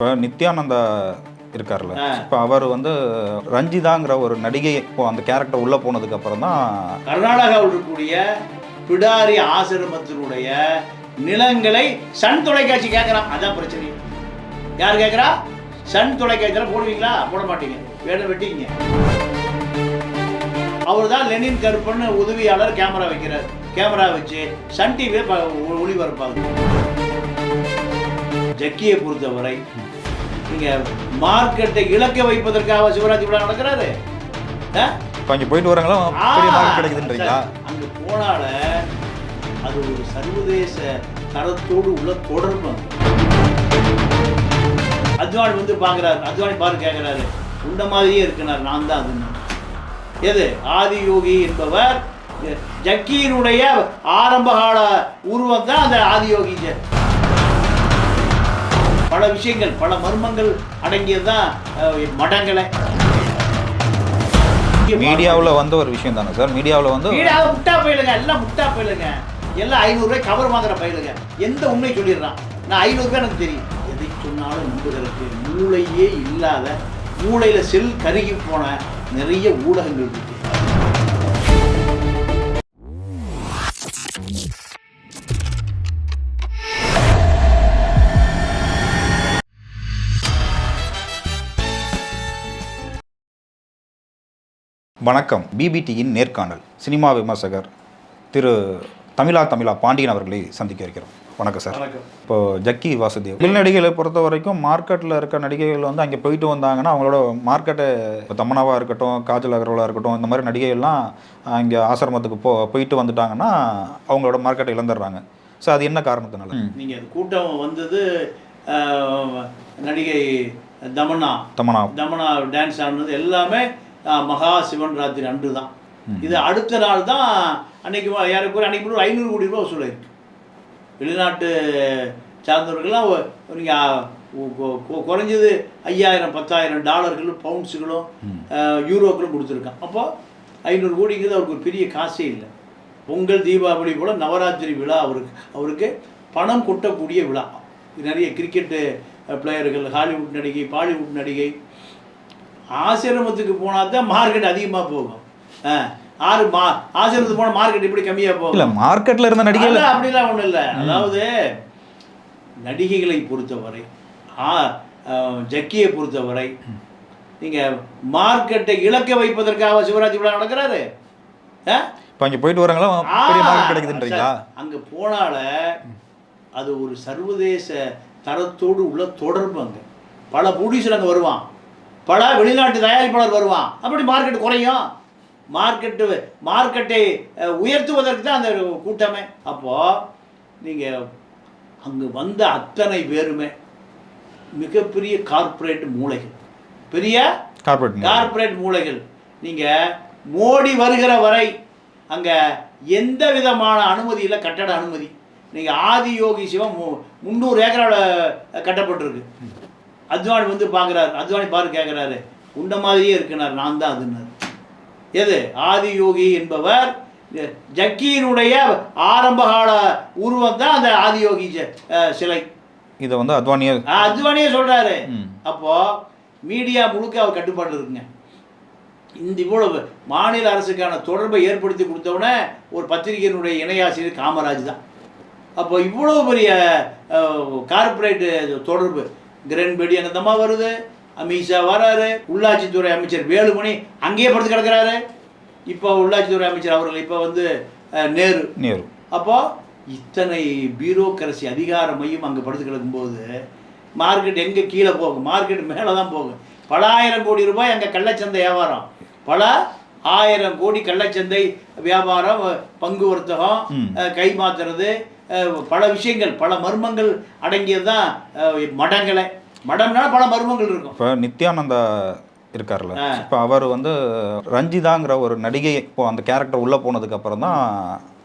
இப்போ நித்யானந்தா இருக்கார்ல. இப்போ அவர் வந்து ரஞ்சிதாங்கிற ஒரு நடிகை இப்போ அந்த கேரக்டர் உள்ளே போனதுக்கு அப்புறம் தான் கர்நாடகாவில் இருக்கக்கூடிய பிடாரி ஆசிரமத்தினுடைய நிலங்களை சன் தொலைக்காட்சி கேட்குறான் அதான் பிரச்சனை. யார் கேட்குறா சன் தொலைக்காட்சியில் போடுவீங்களா? போட மாட்டீங்க. வேணும் வெட்டிங்க அவர் தான் லெனின் கருப்பன்னு உதவியாளர் கேமரா வைக்கிறார். கேமரா வச்சு சன் டிவியை ஒளிபரப்பாங்க ஜக்கியை பொறுத்தவரை நீங்க மார்க்கெட்டை இலக்க வைப்பதற்காக சிவராஜ் விழா நடக்கிறாரு. அங்கே போயிட்டு வரவங்களும் பெரிய மார்க் கிடைக்குதுன்றீங்களா? அங்க போனால அது ஒரு சர்வதேச தரத்தோடு உள்ள தொடர்பு. அத்வானி வந்து பாக்குறாரு அத்வானி பாரு கேட்கிறாரு. உண்ட மாதிரியே இருக்கிறார். நான் தான் அதுன்னு எது? ஆதியோகி என்பவர் ஜக்கியினுடைய ஆரம்பகால உருவம் தான் அந்த ஆதியோகி பல விஷயங்கள் பல மர்மங்கள் அடங்கியது தான் மடங்களை. மீடியாவில் வந்த ஒரு விஷயம் தானே சார்? மீடியாவில் வந்து முட்டா பயிலுங்க எல்லாம் முட்டா பயிலுங்க. எல்லாம் ஐநூறுரூவாய் கவர் வாங்குற பயிலுங்க எந்த உண்மை சொல்லிடுறான்? நான் ஐநூறுரூவா எனக்கு தெரியும். எதை சொன்னாலும் நம்புகிறதுக்கு மூளையே இல்லாத மூளையில செல் கருகி போன நிறைய ஊடகங்கள் இருக்கு. வணக்கம். பிபிடியின் நேர்காணல். சினிமா விமர்சகர் திரு தமிழா தமிழா பாண்டியன் அவர்களை சந்திக்க இருக்கிறோம். வணக்கம் சார். வணக்கம். இப்போ ஜக்கி வாசுதேவ். தமிழ் நடிகைகளை பொறுத்த வரைக்கும் மார்க்கெட்டில் இருக்க நடிகைகள் வந்து அங்கே போயிட்டு வந்தாங்கன்னா அவங்களோட மார்க்கெட்டை இப்போ தமனாவாக இருக்கட்டும் காஜல் அகர்வாலாக இருக்கட்டும் இந்த மாதிரி நடிகைகள்லாம் அங்கே ஆசிரமத்துக்கு போ போயிட்டு வந்துட்டாங்கன்னா அவங்களோட மார்க்கெட்டை இழந்துடுறாங்க. ஸோ அது என்ன காரணத்தினால? ம். நீங்க அது கூட்டம் வந்தது நடிகை தமன்னா. தமனா தமனா டான்ஸ் ஆடினது எல்லாமே மகா சிவன் ராத்திரி அன்று தான் இது அடுத்த நாள் தான் அன்னைக்கு ஏறக்குறைய அன்னைக்கு ஒரு ஐநூறு கோடி ரூபா வசூலாயிருக்கு வெளிநாட்டு சார்ந்தவர்கள்லாம் நீங்கள் குறைஞ்சது ஐயாயிரம் பத்தாயிரம் டாலர்களும் பவுண்ட்ஸுகளும் யூரோக்களும் கொடுத்துருக்கான் அப்போ ஐநூறு கோடிங்கிறது அவருக்கு ஒரு பெரிய காசே இல்லை. பொங்கல் தீபாவளி போல நவராத்திரி விழா அவருக்கு அவருக்கு பணம் கொட்டக்கூடிய விழா. நிறைய கிரிக்கெட்டு பிளேயர்கள் ஹாலிவுட் நடிகை பாலிவுட் நடிகை ஆசிரமத்துக்கு போனால் தான் மார்க்கெட் அதிகமாக போகும் ஆறு மா ஆசிரமத்துக்கு போனால் மார்க்கெட் இப்படி கம்மியாக போகும். இல்லை மார்க்கெட்டில் இருந்த நடிகைகள் அப்படிலாம் ஒன்றும் இல்லை. அதாவது நடிகைகளை பொறுத்தவரை ஆ ஜக்கியை பொறுத்தவரை நீங்கள் மார்க்கெட்டை இலக்க வைப்பதற்காக சிவராஜ் விழா நடக்கிறாரு? இப்போ அங்கே போயிட்டு வரவங்களும் பெரிய மார்க் கிடைக்குதுன்றீங்களா? அங்க போனால அது ஒரு சர்வதேச தரத்தோடு உள்ள தொடர்பு அங்க. பல ப்ரொடியூசர் அங்க வருவான். பல வெளிநாட்டு தயாரிப்பாளர் வருவான். அப்படி மார்க்கெட் குறையும். மார்க்கெட்டு மார்க்கெட்டை உயர்த்துவதற்கு தான் அந்த கூட்டமே. அப்போ நீங்க அங்க வந்த அத்தனை பேருமே மிகப்பெரிய கார்ப்பரேட் மூளைகள் பெரிய கார்பரேட் கார்ப்பரேட் மூளைகள் நீங்க மோடி வருகிற வரை அங்க எந்த விதமான அனுமதி இல்லை கட்டட அனுமதி. நீங்க ஆதி யோகி சிவம் முந்நூறு ஏக்கரோட கட்டப்பட்டிருக்கு. அத்வானி வந்து பார்க்குறாரு அத்வானி பாரு கேட்குறாரு உண்ட மாதிரியே இருக்குனார் நான் தான் அதுன்னாரு எது? ஆதி யோகி என்பவர் ஜக்கியினுடைய ஆரம்பகால உருவம் தான் அந்த ஆதி யோகி ஜ- அஹ் சிலை. இதை வந்து அத்வானியே அத்வானியே சொல்றாரு. ம். அப்போ மீடியா முழுக்க அவர் கட்டுப்பாடு இருக்குங்க. இந்த இவ்வளவு மாநில அரசுக்கான தொடர்பை ஏற்படுத்தி கொடுத்தவனே ஒரு பத்திரிகையினுடைய இணையாசிரியர் காமராஜ் தான். அப்போ இவ்வளவு பெரிய கார்ப்பரேட் தொடர்பு. கிரண்பேடி அங்கதமா வருது அமித்ஷா வராரு உள்ளாட்சித்துறை அமைச்சர் வேலுமணி அங்கேயே படுத்து கிடக்குறாரு. இப்போ உள்ளாட்சித்துறை அமைச்சர் அவர்கள் இப்போ வந்து நேரு. நேரு. அப்போ இத்தனை பியூரோக்ரசி அதிகார மையம் அங்கே படுத்து கிடக்கும்போது மார்க்கெட் எங்கே கீழே போகும்? மார்க்கெட் மேலே தான் போகும். பல ஆயிரம் கோடி ரூபாய் அங்கே கள்ளச்சந்தை வியாபாரம். பல ஆயிரம் கோடி கள்ளச்சந்தை வியாபாரம் பங்கு வர்த்தகம் கை மாத்துறது பல விஷயங்கள் பல மர்மங்கள் அடங்கியது தான் மடங்களை மடம்னா பல மர்மங்கள் இருக்கும் இப்போ நித்யானந்தா இருக்கார்ல. இப்போ அவர் வந்து ரஞ்சிதாங்கிற ஒரு நடிகை இப்போ அந்த கேரக்டர் உள்ளே போனதுக்கு அப்புறம் தான்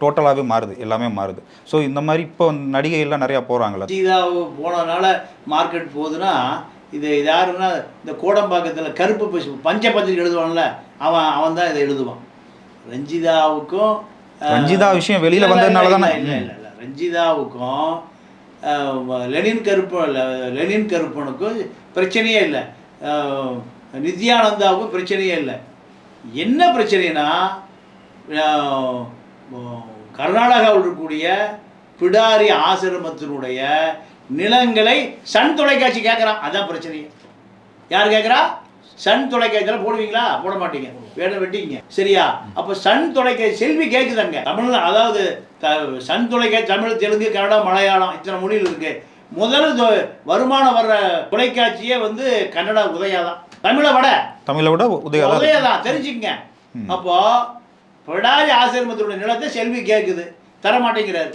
டோட்டலாகவே மாறுது எல்லாமே மாறுது ஸோ இந்த மாதிரி இப்போ நடிகைகள்லாம் நிறையா போகிறாங்களே சீதா போனதுனால மார்க்கெட் போகுதுன்னா இது யாருன்னா இந்த கோடம்பாக்கத்தில் கருப்பு பசு பஞ்ச பத்திரிக்கை எழுதுவான்ல அவன் அவன் தான் இதை எழுதுவான் ரஞ்சிதாவுக்கும் ரஞ்சிதா விஷயம் வெளியில வந்ததுனால தானே? இல்ல, இல்ல. ரஞ்சிதாவுக்கும் லெனின் கருப்பு லெனின் கருப்பனுக்கும் பிரச்சனையே இல்லை. நித்யானந்தாவுக்கும் பிரச்சனையே இல்லை. என்ன பிரச்சனைனா கர்நாடகாவில் இருக்கக்கூடிய பிடாரி ஆசிரமத்தினுடைய நிலங்களை சன் தொலைக்காட்சி கேட்குறான் அதான் பிரச்சனையே. யார் கேட்குறா சன் தொலைக்காட்சியில் போடுவீங்களா? போட மாட்டீங்க. வேணும் வெட்டிங்க சரியா? அப்போ சன் தொலைக்காட்சி செல்வி கேட்குதாங்க தமிழ் அதாவது சன் தொலைக்காட்சி தமிழ் தெலுங்கு கன்னடம் மலையாளம் இத்தனை மொழியில் இருக்கு. முதல் வருமானம் வர்ற தொலைக்காட்சியே வந்து கன்னடா உதயா தான் தமிழை விட. தமிழை விட உதயா உதயா தான் தெரிஞ்சுக்கங்க. அப்போ பிடாரி ஆசிரமத்தினுடைய நிலத்தை செல்வி கேட்குது தர மாட்டேங்கிறாரு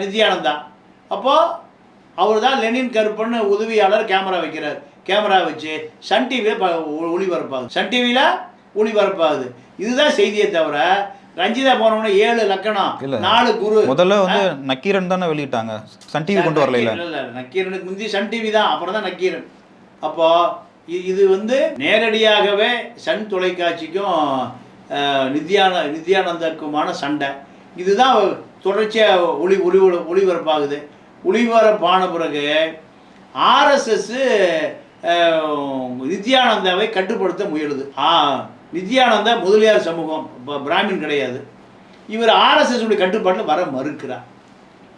நித்யானந்தா. அப்போ அவர் தான் லெனின் கருப்பன்னு உதவியாளர் கேமரா வைக்கிறார். கேமரா வச்சு சன் டிவியில் ஒளிபரப்பாகுது சன் டிவியில் ஒளிபரப்பாகுது இதுதான் செய்தியே தவிர ரஞ்சிதா போனவொடனே ஏழு லக்கணம். நாலு குரு. முதல்ல வந்து நக்கீரன் தானே வெளியிட்டாங்க. சன் டிவி கொண்டு வரல இல்ல நக்கீரனுக்கு முந்தி சன் டிவி தான் அப்புறம் தான் நக்கீரன். அப்போ இது வந்து நேரடியாகவே சன் தொலைக்காட்சிக்கும் நித்யான நித்யானந்தாக்குமான சண்டை. இதுதான் தொடர்ச்சியாக ஒளி ஒளி ஒளிபரப்பாகுது. ஒளிபரப்பான பிறகு ஆர்எஸ்எஸ் நித்யானந்தாவை கட்டுப்படுத்த முயலுது. ஆ நித்யானந்தா முதலியார் சமூகம் பிராமின் கிடையாது. இவர் ஆர்எஸ்எஸ் உடைய கட்டுப்பாட்டில் வர மறுக்கிறார்.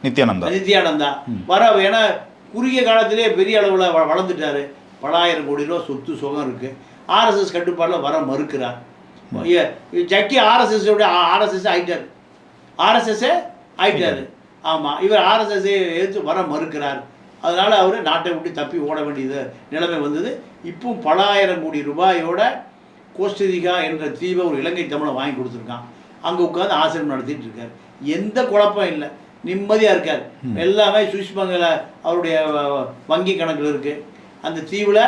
நித்யானந்தா. நித்யானந்தா. வர ஏன்னா குறுகிய காலத்திலே பெரிய அளவில் வளர்ந்துட்டாரு. பலாயிரம் கோடி ரூபா சொத்து சுகம் இருக்கு. ஆர்எஸ்எஸ் கட்டுப்பாடில் வர மறுக்கிறார். ஜக்கி ஆர்எஸ்எஸ் ஆர்எஸ்எஸ் ஆயிட்டார். ஆர்எஸ்எஸ் ஆயிட்டாரு. ஆமாம் இவர் ஆர்எஸ்எஸ் எடுத்து வர மறுக்கிறார். அதனால அவர் நாட்டை விட்டு தப்பி ஓட வேண்டியது நிலைமை வந்தது. இப்போ பலாயிரம் கோடி ரூபாயோட கோஸ்டரிகா என்ற தீவை ஒரு இலங்கை தமிழை வாங்கி கொடுத்துருக்கான். அங்கே உட்காந்து ஆசிரியர் நடத்திட்டு இருக்கார். எந்த குழப்பம் இல்லை. நிம்மதியாக இருக்கார். எல்லாமே சுவிஸ் பங்கில் அவருடைய வங்கி கணக்கில் இருக்குது அந்த தீவில்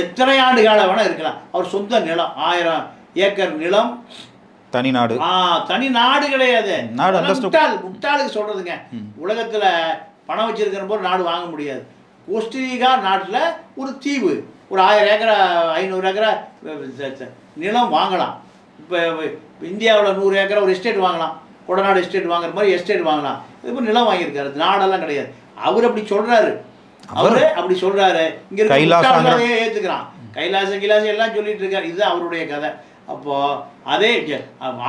எத்தனை ஆண்டு காலம் வேணால் இருக்கலாம். அவர் சொந்த நிலம் ஆயிரம் ஏக்கர் நிலம். தனி நாடு. ஆ தனி நாடு கிடையாது. முட்டாள் முட்டாளுக்கு சொல்றதுங்க. உலகத்துல பணம் வச்சிருக்கிற போது நாடு வாங்க முடியாது. கோஸ்டரிகா நாட்டுல ஒரு தீவு. ஒரு ஆயிரம் ஏக்கரா ஐநூறு ஏக்கரா நிலம் வாங்கலாம். இப்போ இந்தியாவில் நூறு ஏக்கரா ஒரு எஸ்டேட் வாங்கலாம். கொடநாடு எஸ்டேட் வாங்குற மாதிரி எஸ்டேட் வாங்கலாம். இது மாதிரி நிலம் வாங்கியிருக்காரு. நாடெல்லாம் கிடையாது. அவர் அப்படி சொல்றாரு. அவரு? அப்படி சொல்றாரு. இங்க ஏத்துக்கிறான். கைலாசம் கிலாசம் எல்லாம் சொல்லிட்டு இருக்காரு. இதுதான் அவருடைய கதை. அப்போ அதே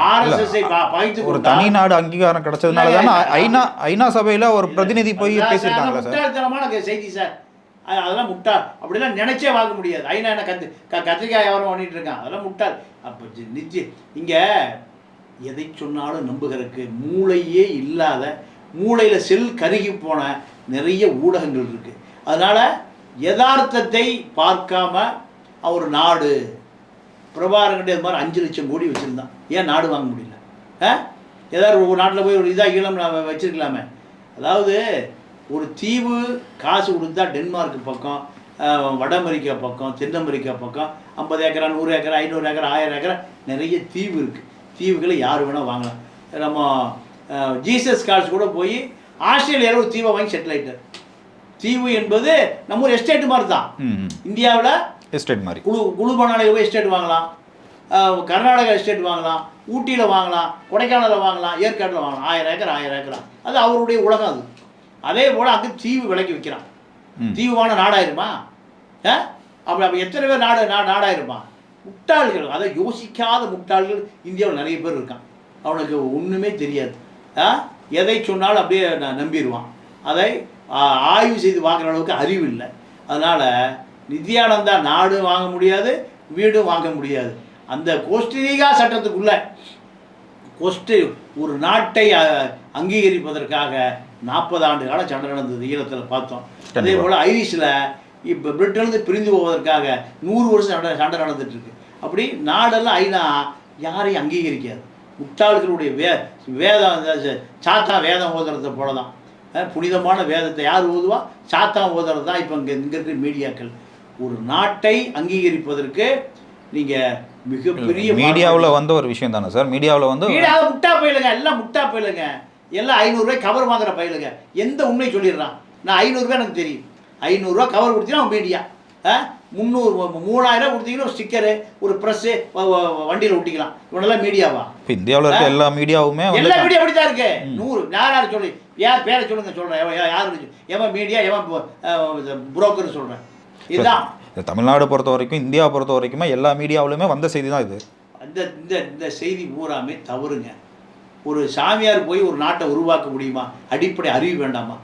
ஆர்எஸ்எஸ் பாய்த்து ஒரு தனி நாடு அங்கீகாரம் கிடைச்சதுனால தானே ஐநா ஐநா சபையில ஒரு பிரதிநிதி போய் பேசியிருக்காங்களா சார்? முட்டாள்தனமான க- செய்தி சார். அதெல்லாம் முட்டாள். அப்படிலாம் நினைச்சே வாங்க முடியாது. ஐநா என்ன கத்து க கத்திரிக்காய் வியாபாரம் பண்ணிட்டு இருக்கான். அதெல்லாம் முட்டாள். அப்போ ஜி- நிச்சய இங்க எதை சொன்னாலும் நம்புகிறதுக்கு மூளையே இல்லாத மூளையில செல் கருகி போன நிறைய ஊடகங்கள் இருக்கு. அதனால யதார்த்தத்தை பார்க்காம அவர் நாடு பிரபாகரன் இது மாதிரி அஞ்சு லட்சம் கோடி வச்சுருந்தான். ஏன் நாடு வாங்க முடியல? ஆ? ஏதாவது ஒரு நாட்டில் போய் ஒரு இதாக ஈழம் நான் வச்சிருக்கலாமே. அதாவது ஒரு தீவு காசு கொடுத்தா டென்மார்க் பக்கம் வட அமெரிக்கா பக்கம் தென் அமெரிக்கா பக்கம் ஐம்பது ஏக்கரா நூறு ஏக்கரா ஐநூறு ஏக்கரா ஆயிரம் ஏக்கரா நிறைய தீவு இருக்குது தீவுகளை யார் வேணால் வாங்கலாம். நம்ம ஜீசஸ் கால்ஸ் கூட போய் ஆஸ்திரேலியாவில் ஒரு தீவை வாங்கி செட்டில் ஆயிட்டார். தீவு என்பது நம்ம ஒரு எஸ்டேட் மாதிரி தான். இந்தியாவில் எஸ்டேட் மாதிரி. குழு குழு பண்ணாலே போய் எஸ்டேட் வாங்கலாம். கர்நாடகா எஸ்டேட் வாங்கலாம். ஊட்டியில் வாங்கலாம். கொடைக்கானலில் வாங்கலாம். ஏற்காட்டில் வாங்கலாம். ஆயிரம் ஏக்கர் ஆயிரம் ஏக்கரா. அது அவருடைய உலகம் அது. அதே போல் அங்கே தீவு விலைக்கு விற்கிறான். தீவுவான நாடாயிருமா? அப்படி அப்போ எத்தனை பேர் நாடு நா நாடாயிருமா? முட்டாள்கள். அதை யோசிக்காத முட்டாள்கள் இந்தியாவில் நிறைய பேர் இருக்கான். அவனுக்கு ஒன்றுமே தெரியாது. எதை சொன்னாலும் அப்படியே நான் நம்பிடுவான் அதை ஆய்வு செய்து வாங்குற அளவுக்கு அறிவு இல்லை அதனால் நித்யானந்தா நாடு வாங்க முடியாது வீடும் வாங்க முடியாது. அந்த கோஸ்டரிகா சட்டத்துக்குள்ள கொஸ்டு ஒரு நாட்டை அங்கீகரிப்பதற்காக நாற்பது ஆண்டு காலம் சண்டை நடந்தது ஈழத்தில் பார்த்தோம். அதே. போல் ஐரிஷில் இப்போ பிரிட்டன்லேருந்து பிரிந்து போவதற்காக நூறு வருஷம் சண்டை சண்டை நடந்துட்டு இருக்கு அப்படி நாடெல்லாம் ஐநா யாரையும் அங்கீகரிக்காது. முட்டாள்களுடைய வே வேதம் சாத்தா வேதம் ஓதுறத போல தான் புனிதமான வேதத்தை யார் ஓதுவா? சாத்தா ஓதுறது தான் இப்போ இங்கே இங்கே இருக்கிற மீடியாக்கள். ஒரு நாட்டை அங்கீகரிப்பதற்கு நீங்கள் மிகப்பெரிய மீடியாவில் வந்த ஒரு விஷயம் தானே சார் மீடியாவில் வந்து முட்டா பயிலுங்க எல்லாம் முட்டா பயிலுங்க எல்லாம் ஐநூறுரூவாய் கவர் வாங்குற பயிலுங்க எந்த உண்மை சொல்லிடுறான் நான் ஐநூறுரூவா எனக்கு தெரியும் ஐநூறுரூவா கவர் கொடுத்தீங்கன்னா அவன் மீடியா முந்நூறு மூணாயிரம் கொடுத்தீங்கன்னா ஒரு ஸ்டிக்கரு ஒரு ப்ரெஸ்ஸு வண்டியில் ஒட்டிக்கலாம் இவனெல்லாம் மீடியாவா இப்போ இந்தியாவில் இருக்க எல்லா மீடியாவுமே எல்லா மீடியா அப்படி தான் இருக்கு நூறு யார் யார் சொல்லி யார் பேரை சொல்லுங்க சொல்கிறேன் யார் எவன் மீடியா எவன் புரோக்கர் சொல்கிறேன் இதுதான். தமிழ்நாடு பொறுத்த வரைக்கும் இந்தியா பொறுத்த வரைக்குமே எல்லா மீடியாவிலுமே வந்த செய்தி தான் இது. இந்த இந்த இந்த செய்தி பூராமே தவறுங்க. ஒரு சாமியார் போய் ஒரு நாட்டை உருவாக்க முடியுமா? அடிப்படை அறிவு வேண்டாமா?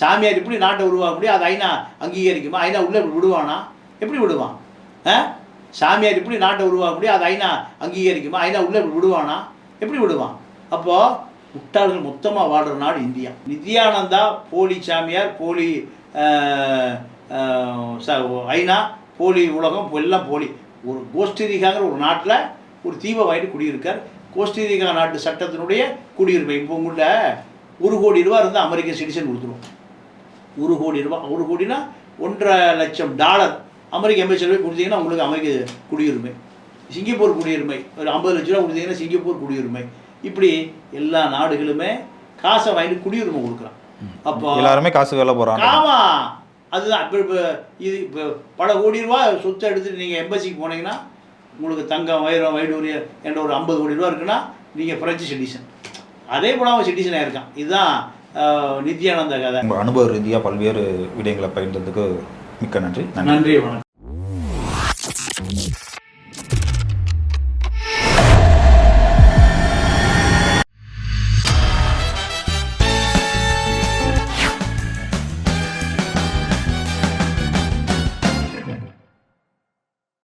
சாமியார் எப்படி நாட்டை உருவாக்க முடியும்? அது ஐநா அங்கீகரிக்குமா? ஐநா உள்ள விடுவானா? எப்படி விடுவான்? சாமியார் எப்படி நாட்டை உருவாக்க முடியும்? அது ஐநா அங்கீகரிக்குமா? ஐநா உள்ள விடுவானா? எப்படி விடுவான்? அப்போது முட்டாள்கள் மொத்தமாக வாழ்கிற நாடு இந்தியா. நித்யானந்தா போலி சாமியார் போலி ச- ஐநா போலி உலகம் எல்லாம் போலி. ஒரு கோஸ்டரிகாங்கிற ஒரு நாட்டில் ஒரு தீப வாங்கிட்டு குடியிருக்கார். கோஸ்டரிகா நாட்டு சட்டத்தினுடைய குடியுரிமை இப்போ உங்கள்கிட்ட ஒரு கோடி ரூபா இருந்தால் அமெரிக்க சிட்டிசன் கொடுத்துரும். ஒரு கோடி ரூபா ஒரு கோடினா ஒன்றரை லட்சம் டாலர் அமெரிக்க எம்பசி போய் கொடுத்தீங்கன்னா உங்களுக்கு அமெரிக்க குடியுரிமை. சிங்கப்பூர் குடியுரிமை ஒரு ஐம்பது லட்ச ரூபா கொடுத்தீங்கன்னா சிங்கப்பூர் குடியுரிமை. இப்படி எல்லா நாடுகளுமே காசை வாங்கிட்டு குடியுரிமை கொடுக்குறான் அப்போ எல்லாருமே காசு வேலை போகிறாங்க ஆமா. அதுதான். இப்போ இப்போ இது இப்போ பல கோடி ரூபா சொத்தை எடுத்துட்டு நீங்கள் எம்பசிக்கு போனீங்கன்னா உங்களுக்கு தங்கம் வைரம் வைடூரிய என்ற ஒரு ஐம்பது கோடி ரூபா இருக்குன்னா நீங்கள் ஃப்ரெஞ்சு சிட்டிசன். அதே போல அவன் சிட்டிசனாக இருக்கான். இதுதான் நித்யானந்த கதை. உங்கள் அனுபவ ரீதியாக பல்வேறு விடயங்களை பகிர்ந்ததுக்கு மிக்க நன்றி. நன்றி. நன்றி வணக்கம்.